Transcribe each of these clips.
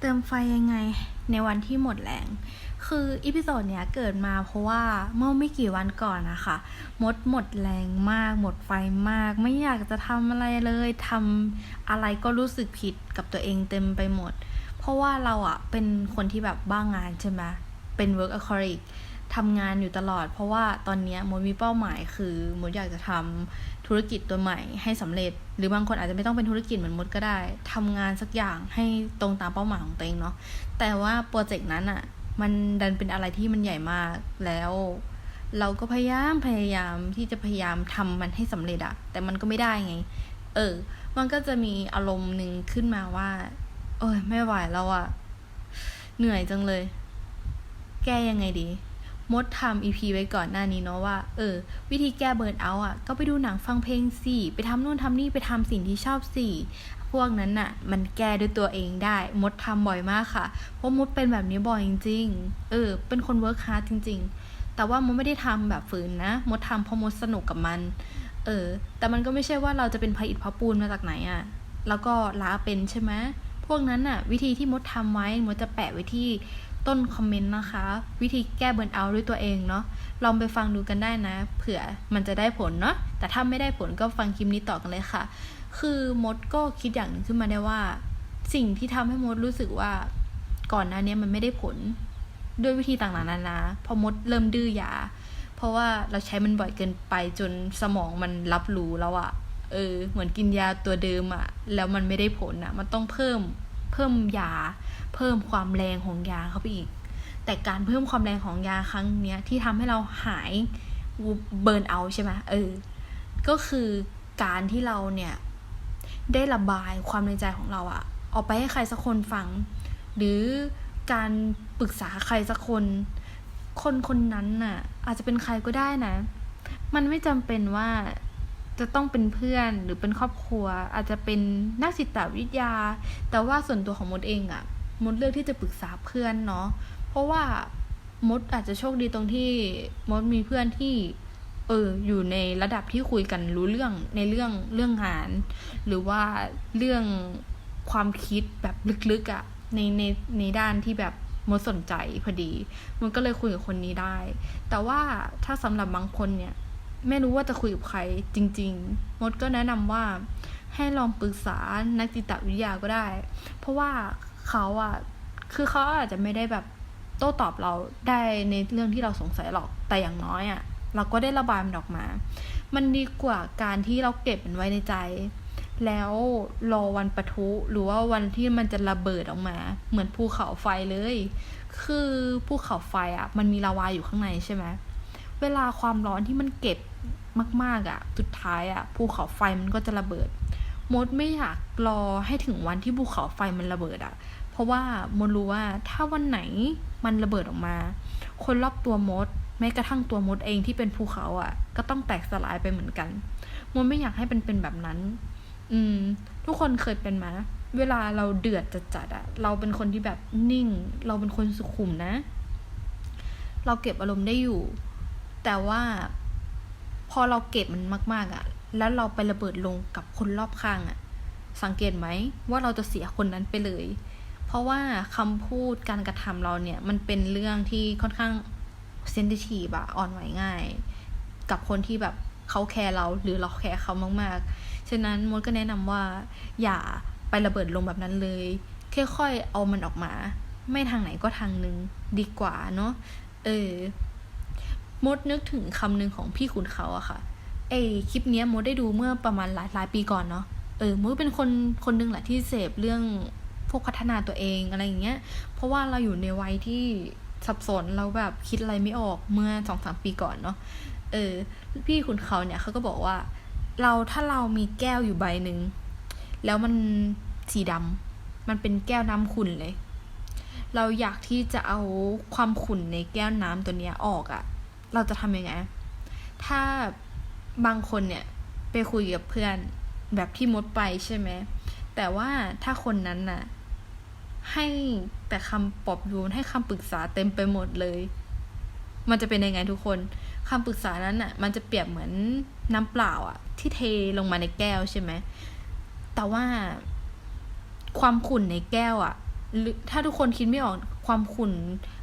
เติมไฟยังไงในวันที่หมดแรง คืออีพิโซดเนี้ยเกิดมาเพราะว่าเมื่อไม่กี่วันก่อนนะคะมดหมดแรงมาก หมดไฟมาก ไม่อยากจะทำอะไรเลยทำอะไรก็รู้สึกผิดกับตัวเองเต็มไปหมด เพราะว่าเราอะเป็นคนที่แบบบ้างงานใช่ไหมเป็น workaholic ทำงานอยู่ตลอด เพราะว่าตอนนี้มดมีเป้าหมายคือมดอยากจะทำธุรกิจตัวใหม่ให้สำเร็จ หรือบางคนอาจจะไม่ต้องเป็นธุรกิจเหมือนมดก็ได้ทำงานสักอย่างให้ตรงตามเป้าหมายของตัวเองเนาะแต่ว่าโปรเจกต์นั้นอะมันดันเป็นอะไรที่มันใหญ่มากแล้ว เราก็พยายามพยายามที่จะพยายามทำมันให้สำเร็จอะแต่มันก็ไม่ได้ไง เออ มันก็จะมีอารมณ์หนึ่งขึ้นมาว่า เอ้ยไม่ไหวแล้วอะเหนื่อยจังเลย แก้ยังไงดี มดทำ EP ไว้ก่อนหน้านี้เนาะว่า เออ วิธีแก้เบิร์นเอาอะ ก็ไปดูหนังฟังเพลงสิ ไปทำนู่นทำนี่ไปทำสิ่งที่ชอบสิพวกนั้นน่ะ มันแก้ด้วยตัวเองได้ มดทำบ่อยมากค่ะ เพราะมดเป็นแบบนี้บ่อยจริงๆ เออ เป็นคนเวิร์คฮาร์ดจริง ๆ แต่ว่ามดไม่ได้ทำแบบฝืนนะ มดทำเพราะมดสนุกกับมัน เออ แต่มันก็ไม่ใช่ว่าเราจะเป็นพระอิฐพระปูนมาจากไหนอะ่ะ แล้วก็ลาเป็นใช่ไหมพวกนั้นน่ะ วิธีที่มดทำไว้ มดจะแปะไว้ที่ ต้นคอมเมนต์นะคะ วิธีแก้เบิร์นเอาด้วยตัวเองเนาะลองไปฟังดูกันได้นะ เผื่อมันจะได้ผลเนาะแต่ถ้าไม่ได้ผลก็ฟังคลิปนี้ต่อกันเลยค่ะ คือมดก็คิดอย่างหนึ่งขึ้นมาได้ว่า สิ่งที่ทำให้มดรู้สึกว่าก่อนหน้านี้มันไม่ได้ผล ด้วยวิธีต่างๆนานาพอมดเริ่มดื้อยา เพราะว่าเราใช้มันบ่อยเกินไปจนสมองมันรับรู้แล้วอะเออ เหมือนกินยาตัวเดิมอะแล้วมันไม่ได้ผลอะมันต้องเพิ่ม เพิ่มยา เพิ่มความแรงของยาเข้าไปอีก แต่การเพิ่มความแรงของยาครั้งเนี้ยที่ทำให้เราหายเบิร์นเอาใช่ไหมเออ ก็คือการที่เราเนี่ยได้ระบายความในใจของเราอะออกไปให้ใครสักคนฟัง หรือการปรึกษาใครสักคน คนคนนั้นน่ะ อาจจะเป็นใครก็ได้นะ มันไม่จำเป็นว่า จะต้องเป็นเพื่อนหรือเป็นครอบครัว อาจจะเป็นนักจิตวิทยา แต่ว่าส่วนตัวของมดเองอะมดเลือกที่จะปรึกษาเพื่อนเนาะเพราะว่ามดอาจจะโชคดีตรงที่มดมีเพื่อนที่เอออยู่ในระดับที่คุยกันรู้เรื่องในเรื่องเรื่องงาน หรือว่าเรื่องความคิดแบบลึกๆอะ่ะในในในด้านที่แบบมดสนใจพอดี มันก็เลยคุยกับคนนี้ได้ แต่ว่าถ้าสำหรับบางคนเนี่ย ไม่รู้ว่าจะคุยกับใครจริง ๆ มดก็แนะนำว่าให้ลองปรึกษานักจิตวิทยาก็ได้ เพราะว่าเขาอะคือเขาอาจจะไม่ได้แบบโต้ตอบเราได้ในเรื่องที่เราสงสัยหรอก แต่อย่างน้อยอะเราก็ได้ระบายมันออกมา มันดีกว่าการที่เราเก็บมันไว้ในใจ แล้วรอวันปะทุหรือว่าวันที่มันจะระเบิดออกมา เหมือนภูเขาไฟเลย คือภูเขาไฟอะมันมีลาวาอยู่ข้างในใช่ไหม เวลาความร้อนที่มันเก็บมาก ๆอะสุดท้ายอะภูเขาไฟมันก็จะระเบิด มดไม่อยากรอให้ถึงวันที่ภูเขาไฟมันระเบิดอะเพราะว่ามดรู้ว่าถ้าวันไหนมันระเบิดออกมา คนรอบตัวมดแม้กระทั่งตัวมดเองที่เป็นภูเขาอะ่ะ ก็ต้องแตกสลายไปเหมือนกัน มดไม่อยากให้เป็นเป็นแบบนั้น อืม ทุกคนเคยเป็นไหมเวลาเราเดือดจัดๆอะ่ะเราเป็นคนที่แบบนิ่ง เราเป็นคนสุขุมนะ เราเก็บอารมณ์ได้อยู่ แต่ว่าพอเราเก็บมันมาก ๆอะ่ะ แล้วเราไประเบิดลงกับคนรอบข้างอะ่ะ สังเกตไหมว่าเราจะเสียคนนั้นไปเลย เพราะว่าคำพูดการกระทำเราเนี่ย มันเป็นเรื่องที่ค่อนข้างเซนซิทีฟอะอ่อนไหวง่าย กับคนที่แบบเขาแคร์เราหรือเราแคร์เขามากๆ ฉะนั้นมดก็แนะนำว่า อย่าไประเบิดลงแบบนั้นเลยค่อยๆเอามันออกมา ไม่ทางไหนก็ทางหนึ่งดีกว่าเนาะเออ มดนึกถึงคำหนึ่งของพี่ขุนเขาอะค่ะเอคลิปนี้มดได้ดูเมื่อประมาณหลายหลายปีก่อนเนาะเออมดเป็นคนคนนึงแหละที่เสพเรื่องพวกพัฒนาตัวเองอะไรอย่างเงี้ย เพราะว่าเราอยู่ในวัยที่สับสนเราแบบคิดอะไรไม่ออกเมื่อสองสามปีก่อนเนาะเออ พี่คุณเขาเนี่ยเขาก็บอกว่า เราถ้าเรามีแก้วอยู่ใบหนึ่งแล้วมันสีดำมันเป็นแก้วน้ำขุ่นเลย เราอยากที่จะเอาความขุ่นในแก้วน้ำตัวเนี้ยออกอะ่ะ เราจะทำยังไง ถ้าบางคนเนี่ยไปคุยกับเพื่อนแบบที่มดไปใช่ไหม แต่ว่าถ้าคนนั้นน่ะ ให้แต่คำปลอบโยนให้คำปรึกษาเต็มไปหมดเลย มันจะเป็นยังไงทุกคนคำปรึกษานั้นอะ มันจะเปรียบเหมือนน้ำเปล่าอะ ที่เทลงมาในแก้วใช่ไหม แต่ว่าความขุ่นในแก้วอะ ถ้าทุกคนคิดไม่ออก ความขุ่น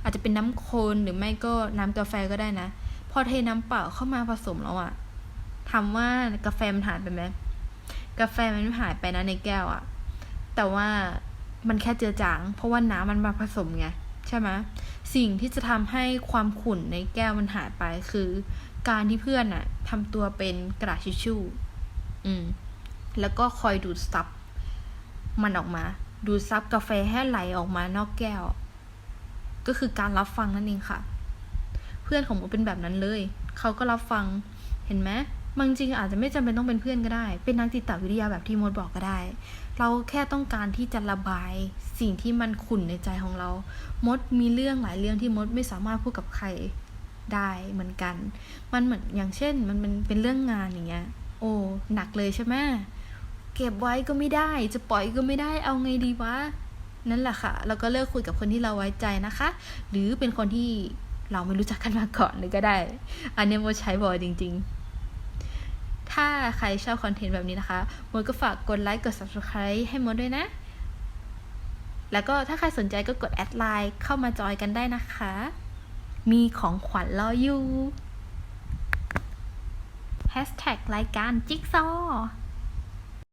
อาจจะเป็นน้ำโคลนหรือไม่ก็น้ำกาแฟก็ได้นะ พอเทน้ำเปล่าเข้ามาผสมแล้วอะถามว่ากาแฟมันหายไปไหมกาแฟมันไม่หายไปนะในแก้วอะแต่ว่ามันแค่เจือจาง เพราะว่าน้ำมันมาผสมไงใช่ไหมสิ่งที่จะทำให้ความขุ่นในแก้วมันหายไปคือ การที่เพื่อนอะทำตัวเป็นกระดาษทิชชู่ อืม แล้วก็คอยดูดซับมันออกมา ดูดซับกาแฟให้ไหลออกมานอกแก้ว ก็คือการรับฟังนั่นเองค่ะ เพื่อนของโมเป็นแบบนั้นเลย เขาก็รับฟังเห็นไหมบางจริงอาจจะไม่จำเป็นต้องเป็นเพื่อนก็ได้ เป็นนักจิตวิทยาแบบที่มดบอกก็ได้ เราแค่ต้องการที่จะระบายสิ่งที่มันขุ่นในใจของเรา มดมีเรื่องหลายเรื่องที่มดไม่สามารถพูดกับใครได้เหมือนกัน มันเหมือนอย่างเช่น มันเป็นเป็นเรื่องงานอย่างเงี้ย โอ้หนักเลยใช่ไหมเก็บไว้ก็ไม่ได้ จะปล่อยก็ไม่ได้ เอาไงดีวะ นั่นแหละค่ะเราก็เลิกคุยกับคนที่เราไว้ใจนะคะ หรือเป็นคนที่เราไม่รู้จักกันมาก่อนเลยก็ได้ อันนี้โมใช้บ่อยจริง ๆ ถ้าใครชอบคอนเทนต์แบบนี้นะคะโมก็ฝากกดไลค์กด subscribe ให้โมด้วยนะ แล้วก็ถ้าใครสนใจก็กดแอดไลน์เข้ามาจอยกันได้นะคะ มีของขวัญรออยู่ Hashtag รายการจิ๊กซอ